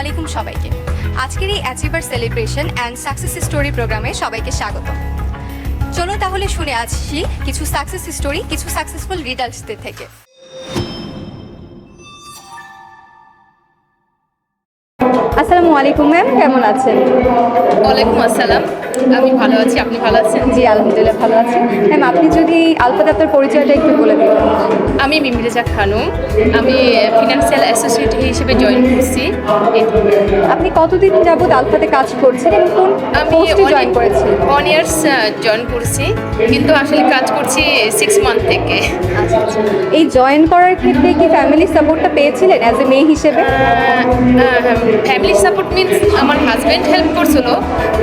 আলাইকুম সবাইকে। আজকের এই achiever celebration and success story প্রোগ্রামে সবাইকে স্বাগত। চলো তাহলে শুনে আসছি কিছু সাকসেস স্টোরি কিছু সাকসেসফুল রিডার্সদের থেকে। আসসালামু আলাইকুম ম্যাম কেমন আছেন? ওয়ালাইকুম আসসালাম। আমি ভালো আছি আপনি ভালো আছেন? জি আলহামদুলিল্লাহ ভালো আছি। ম্যাম আপনি যদি আলফা দপ্তর পরিচয়টা একটু বলে দিন আমি মিমিরেজা খানম আমি ফিনান্সিয়াল অ্যাসোসিয়েট হিসেবে জয়েন করছি। আপনি কতদিন যাবত আলফাতে কাজ করছেন এবং কোন আমি জয়েন করেছেন? ওয়ান ইয়ার্স জয়েন করছি। কিন্তু আসলে কাজ করছি সিক্স মান্থ থেকে। আচ্ছা আচ্ছা। এই জয়েন করার ক্ষেত্রে কি ফ্যামিলি সাপোর্টটা পেয়েছিলেন অ্যাজ এ মেয়ে হিসেবে? ফ্যামিলি সাপোর্ট মিনস আমার হাজব্যান্ড হেল্প করছিল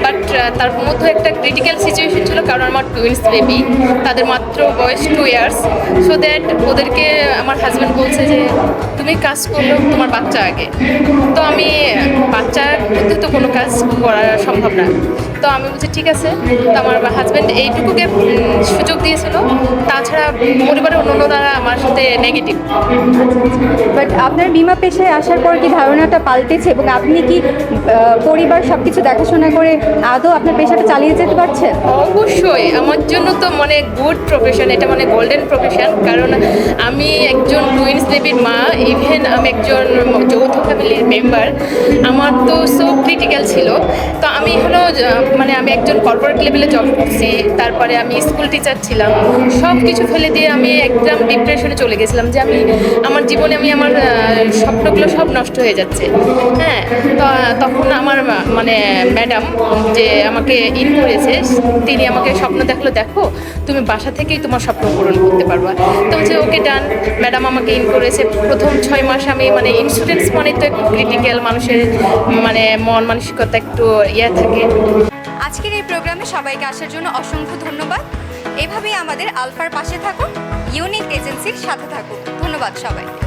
বাট তার মধ্যে একটা ক্রিটিক্যাল সিচুয়েশন ছিল কারণ আমার টুইন্স বেবি তাদের মাত্র বয়স টু ইয়ার্স সো দ্যাট ওদেরকে আমার হাজব্যান্ড বলছে যে তুমি কাজ করলেও তোমার বাচ্চা আগে। তো আমি বাচ্চার মধ্যে তো কোনো কাজ করা সম্ভব না। তো আমি বলছি ঠিক আছে। তো আমার হাজব্যান্ড এইটুকুকে সুযোগ দিয়েছিল। তাছাড়া পরিবারের অন্যান্যরা আমার সাথে নেগেটিভ বাট আপনার বিমা পেশায় আসার পর কি ধারণাটা পাল্টেছে এবং আপনি কি পরিবার সব কিছু দেখাশোনা করে আদৌ আপনার পেশাটা চালিয়ে যেতে পারছেন? অবশ্যই। আমার জন্য তো মানে গুড প্রফেশন এটা মানে গোল্ডেন প্রফেশন কারণ আমি একজন টুইন্স বেবির মা ইভেন আমি একজন যৌথ ফ্যামিলির মেম্বার, আমার তো সো ক্রিটিক্যাল ছিল। তো আমি হলো মানে আমি একজন কর্পোরেট লেভেলে জব করছি, তারপরে আমি স্কুল টিচার ছিলাম। সব কিছু ফেলে দিয়ে আমি একদম ডিপ্রেশনে চলে গেছিলাম যে আমি, আমার জীবনে আমি আমার স্বপ্নগুলো সব নষ্ট হয়ে যাচ্ছে। হ্যাঁ তখন আমার মানে ম্যাডাম যে আমাকে ইন করেছে, তিনি আমাকে স্বপ্ন দেখল, দেখো, তুমি বাসা থেকেই তোমার স্বপ্ন পূরণ করতে পারবা। তো হচ্ছে ওকে ডান ম্যাডাম আমাকে ইন করেছে। প্রথম ছয় মাস আমি মানে ইন্স্যুরেন্স মানে তো একটু ক্রিটিক্যাল মানুষের মানে মন মানসিকতা একটু ইয়ে থাকে। আজকের এই প্রোগ্রামে সবাইকে আসার জন্য অসংখ্য ধন্যবাদ। এভাবেই আমাদের আলফার পাশে থাকুন ইউনিক এজেন্সির সাথে থাকুন। ধন্যবাদ সবাইকে।